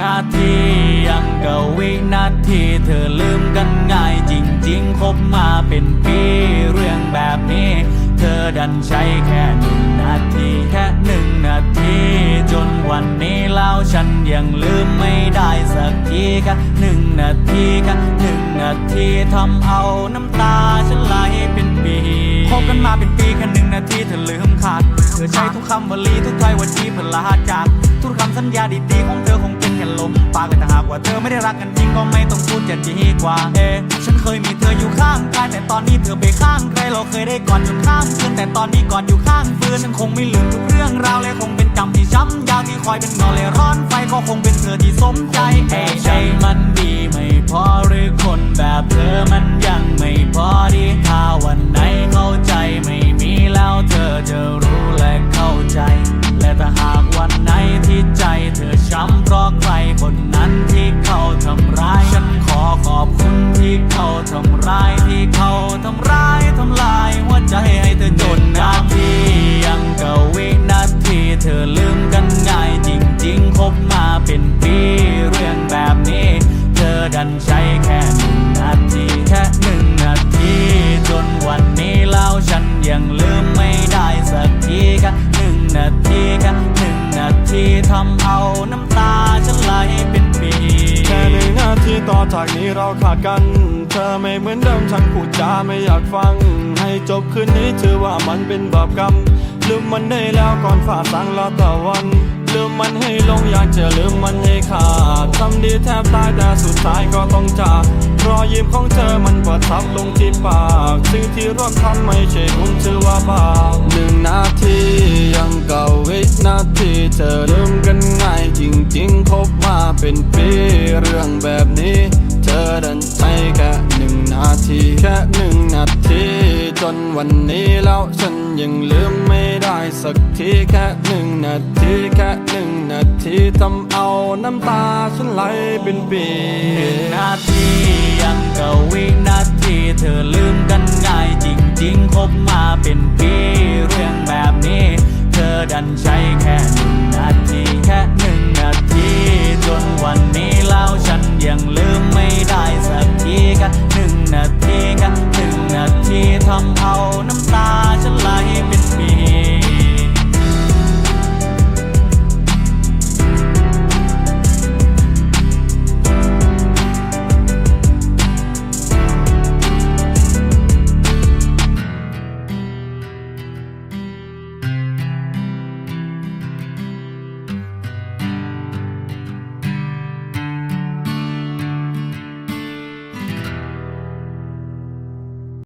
นาทียังกับวินาทีเธอลืมกันง่ายจริงๆคบมาเป็นปีเรื่องแบบนี้ เธอดันใช้แค่หนึ่งนาทีแค่หนึ่งนาทีจนวันนี้แล้วฉันยังลืมไม่ได้สักทีแค่หนึ่งนาทีแค่หนึ่งนาทีทำเอาน้ำตาฉันไหลเป็นปีคบกันมาเป็นปีแค่หนึ่งนาทีเธอลืมขาดเธอใช้ทุกคำวลีทุกถ้อยวันที่เพื่อลาจากทุกคำสัญญาดี ว่าเธอไม่ได้รักกันจริงก็ไม่ต้องพูดจะดีกว่า เอ ฉันเคยมีเธออยู่ข้างกายแต่ตอนนี้เธอไปข้างใครเราเคยได้กอดจนข้ามคืนแต่ตอนนี้กอดอยู่ข้างฟืนฉันคงไม่ลืมทุกเรื่องราวและคงเป็นจำที่ช้ำยาวที่คอยเป็นเงาและร้อนไฟก็คงเป็นเธอที่สมใจเอะใจมันดีไม่พอหรือคนแบบเธอมันยังไม่พอ ที่ทำเอาน้ำตาฉันไหลเป็นปีแค่หนึ่งนาทีต่อจากนี้เราขาดกัน เธอไม่เหมือนเดิมฉันพูดจาไม่อยากฟัง ให้จบคืนนี้ถือว่ามันเป็นบาปกรรมลืมมันได้แล้วก่อนฝ่าสังล้วตะวันลืมมันให้ลงอยากจะลืมมันให้ขาดทำดีแทบตายแต่สุดท้ายก็ต้องจากรอยยิ้มของเธอมันประทับลงที่ปาก สิ่งที่ร่วมทำไม่ใช่บุญชื่อว่าบาป เรื่องแบบนี้ เธอดันใจแค่หนึ่งนาทีแค่หนึ่งนาทีจนวันนี้แล้วฉันยังลืมไม่ได้สักทีแค่หนึ่งนาทีแค่หนึ่งนาทีทำเอาน้ำตาฉันไหลเป็นปีหนึ่งนาทียังกับวินาทีเธอ